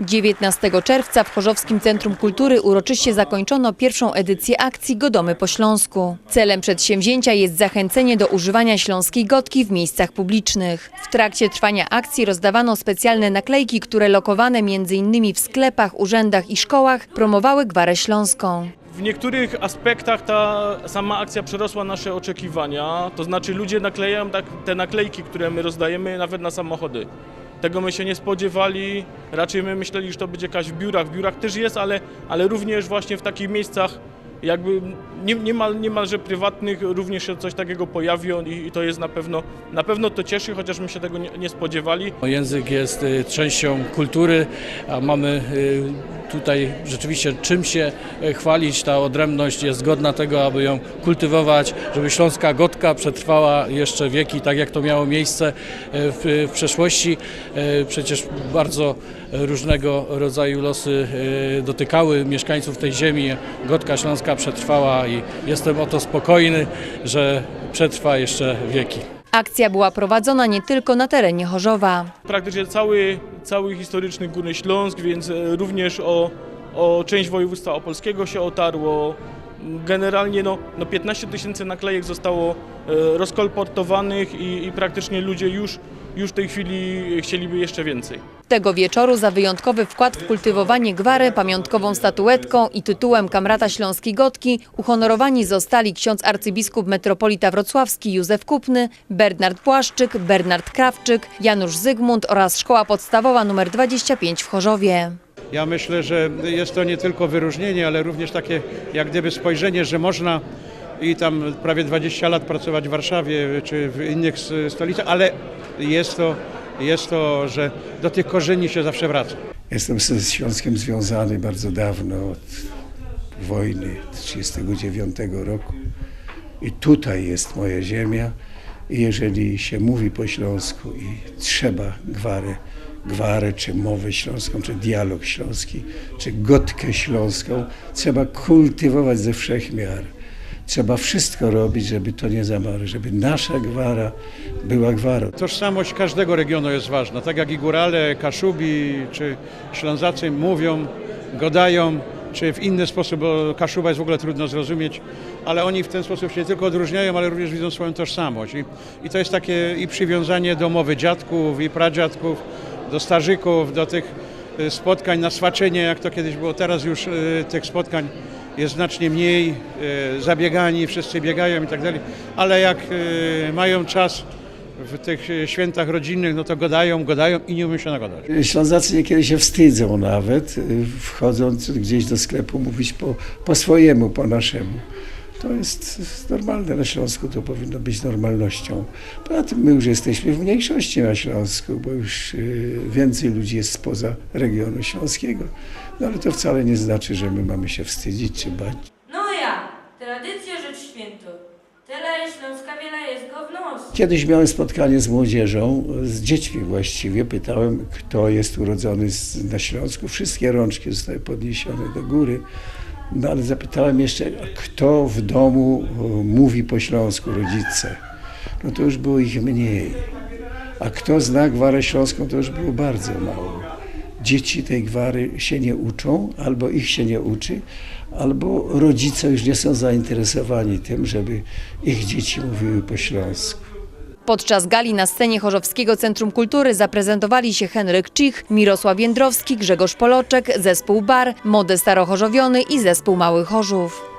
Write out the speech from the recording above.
19 czerwca w Chorzowskim Centrum Kultury uroczyście zakończono pierwszą edycję akcji Godomy po Śląsku. Celem przedsięwzięcia jest zachęcenie do używania śląskiej gotki w miejscach publicznych. W trakcie trwania akcji rozdawano specjalne naklejki, które lokowane m.in. w sklepach, urzędach i szkołach promowały gwarę śląską. W niektórych aspektach ta sama akcja przerosła nasze oczekiwania, to znaczy ludzie naklejają tak, te naklejki, które my rozdajemy nawet na samochody. Tego my się nie spodziewali, raczej my myśleli, że to będzie jakaś w biurach, w biurach też jest, ale, ale również właśnie w takich miejscach jakby nie, niemal, niemalże prywatnych również się coś takiego pojawi i, i to jest na pewno, na pewno to cieszy, chociaż my się tego nie, nie spodziewali. Język jest y, częścią kultury, a mamy y, tutaj rzeczywiście czym się y, chwalić. Ta odrębność jest godna tego, aby ją kultywować, żeby śląska gotka przetrwała jeszcze wieki, tak jak to miało miejsce w, w przeszłości. Przecież bardzo różnego rodzaju losy dotykały mieszkańców tej ziemi. Gotka śląska przetrwała i jestem o to spokojny, że przetrwa jeszcze wieki. Akcja była prowadzona nie tylko na terenie Chorzowa. praktycznie cały, cały historyczny Górny Śląsk, więc e, również o, o część województwa opolskiego się otarło. Generalnie no, no 15 tysięcy naklejek zostało e, rozkolportowanych i, i praktycznie ludzie już, już w tej chwili chcieliby jeszcze więcej. Tego wieczoru za wyjątkowy wkład w kultywowanie gwary, pamiątkową statuetką i tytułem Kamrata Śląskiej Gotki uhonorowani zostali ksiądz arcybiskup metropolita wrocławski Józef Kupny, Bernard Płaszczyk, Bernard Krawczyk, Janusz Zygmunt oraz Szkoła Podstawowa nr 25 w Chorzowie. Ja myślę, że jest to nie tylko wyróżnienie, ale również takie jak gdyby spojrzenie, że można i tam prawie 20 lat pracować w Warszawie czy w innych stolicach, ale jest to, jest to, że do tych korzeni się zawsze wraca. Jestem ze Śląskiem związany bardzo dawno, od wojny 1939 roku. I tutaj jest moja ziemia. I jeżeli się mówi po śląsku i trzeba gwarę, gwarę, czy mowę śląską, czy dialog śląski, czy gotkę śląską, trzeba kultywować ze wszech miar. Trzeba wszystko robić, żeby to nie zamarło, żeby nasza gwara była gwarą. Tożsamość każdego regionu jest ważna. Tak jak i górale, Kaszubi czy Ślązacy mówią, gadają, czy w inny sposób, bo Kaszuba jest w ogóle trudno zrozumieć, ale oni w ten sposób się nie tylko odróżniają, ale również widzą swoją tożsamość. I, i to jest takie i przywiązanie do mowy dziadków i pradziadków, do starzyków, do tych y, spotkań na swaczenie, jak to kiedyś było. Teraz już y, tych spotkań jest znacznie mniej, y, zabiegani, wszyscy biegają i tak dalej, ale jak y, mają czas w tych świętach rodzinnych, no to gadają, gadają i nie umieją się nagadać. Ślązacy niekiedy się wstydzą nawet, y, wchodząc gdzieś do sklepu, mówić po, po swojemu, po naszemu. To jest normalne na Śląsku, to powinno być normalnością. Poza tym my już jesteśmy w mniejszości na Śląsku, bo już y, więcej ludzi jest spoza regionu śląskiego. No ale to wcale nie znaczy, że my mamy się wstydzić czy bać. No ja, tradycja rzecz święto. Tyle śląska wiele jest go w nos. Kiedyś miałem spotkanie z młodzieżą, z dziećmi właściwie. Pytałem, kto jest urodzony na Śląsku. Wszystkie rączki zostały podniesione do góry. No ale zapytałem jeszcze, kto w domu o, mówi po śląsku, rodzice. No to już było ich mniej. A kto zna gwarę śląską, to już było bardzo mało. Dzieci tej gwary się nie uczą, albo ich się nie uczy, albo rodzice już nie są zainteresowani tym, żeby ich dzieci mówiły po śląsku. Podczas gali na scenie Chorzowskiego Centrum Kultury zaprezentowali się Henryk Cich, Mirosław Jędrowski, Grzegorz Poloczek, zespół Bar, Mody Starochorzowiony i zespół Mały Chorzów.